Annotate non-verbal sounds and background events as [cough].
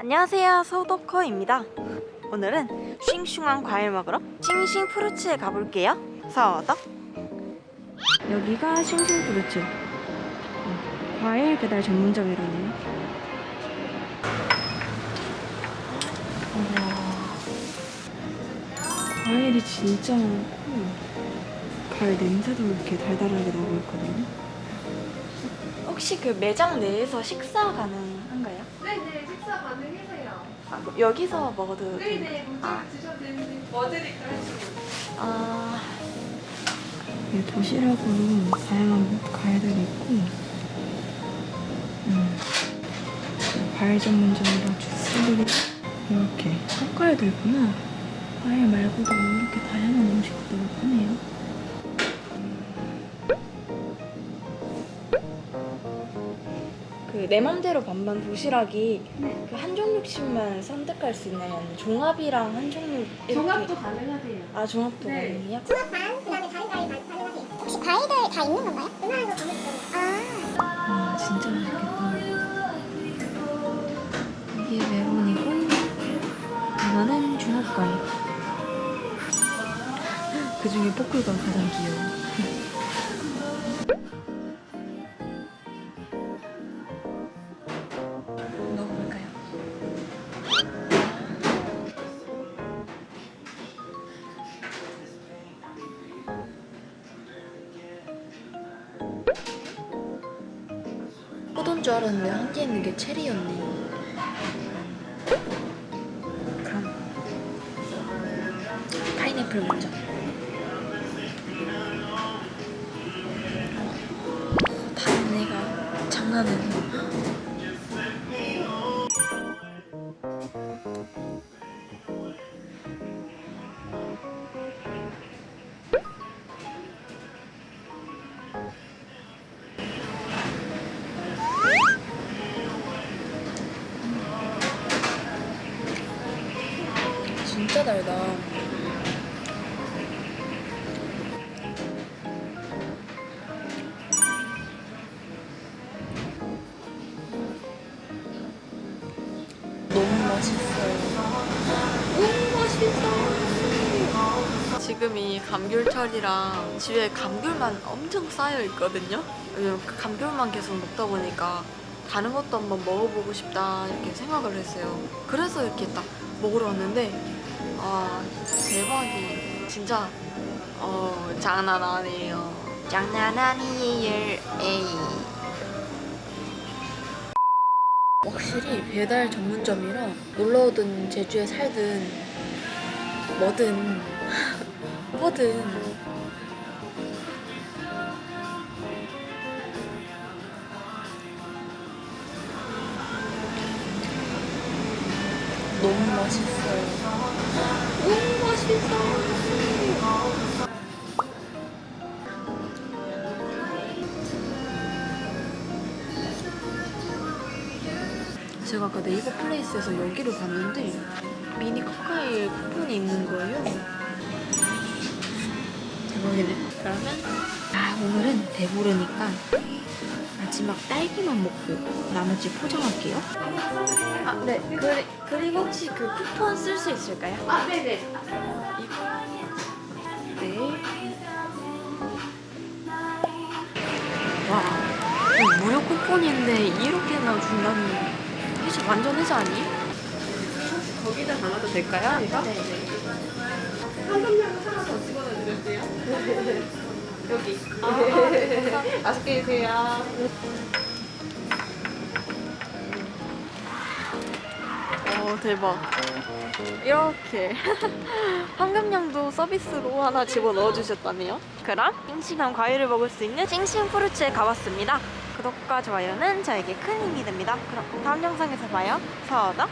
안녕하세요 소도커입니다. 오늘은 싱싱한 과일 먹으러 싱싱 프루츠에 가볼게요. 서덕 여기가 싱싱 프루츠. 어, 과일 배달 전문점이라네요. 우와 과일이 진짜 많고 과일 냄새도 이렇게 달달하게 나고 있거든요. 혹시 그 매장 내에서 식사 가능한가요? 식사 가능해서요. 아, 뭐 여기서 먹어도 네네 돼요? 먼저 아. 되는데 뭐 드릴까요? 아... 이 도시락으로 다양한 과일들이 있고 음. 과일 전문점이라 주스들이 이렇게 섞어야도 있구나 과일 말고도 이렇게 다양한 음식들을 파네요 그 내 맘대로 반반 도시락이 네. 그 한 종류씩만 선택할 수 있나요? 아니면 종합이랑 한 종류 이렇게 종합도 가능하세요. 아 종합도 네. 가능해요? 종합반 그다음에 다른 과일 가- 가능하세요. 혹시 과일들 다 있는 건가요? 은하는 거 가면 아. 와 진짜 맛있겠다 이게 메론이고 이거는 중국 과일 그 중에 포클가 가장 귀여워 포도인 줄 알았는데 한 개 있는 게 체리였네. 그럼 파인애플 먼저. 단내가 장난 아 진짜 달다. 너무 맛있어요. 너무 맛있어. 지금 이 감귤철이라 집에 감귤만 엄청 쌓여 있거든요. 그 감귤만 계속 먹다 보니까 다른 것도 한번 먹어보고 싶다 이렇게 생각을 했어요. 그래서 이렇게 딱 먹으러 왔는데 아 대박이 진짜 어 장난 아니에요. 장난 아니에요. 에이. 확실히 배달 전문점이라 놀러 오든 제주에 살든 뭐든 [laughs] 뭐든 너무 맛있어요. 너무 맛있어. 제가 아까 네이버 플레이스에서 여기를 봤는데 미니 카카이 쿠폰이 있는 거예요. 대박이네. 그러면 아 오늘은 배부르니까 마지막 딸기만 먹고 나머지 포장할게요. 아 네. 그리, 그리고 혹시 그 쿠폰 쓸 수 있을까요? 아 네네. 네. 와, 이거 무료 쿠폰인데 이렇게나 준다니 해지 완전 해지 아니? 거기다 담아도 될까요? 이거? 네네. 하나 더 집어넣어드렸어요. 여기. 아, 맛있게 드세요. 어 대박. 이렇게 [laughs] 황금량도 서비스로 하나 집어 넣어주셨다네요. 그럼 싱싱한 과일을 먹을 수 있는 싱싱 프루츠에 가봤습니다. 구독과 좋아요는 저에게 큰 힘이 됩니다. 그럼 다음 영상에서 봐요. 서덕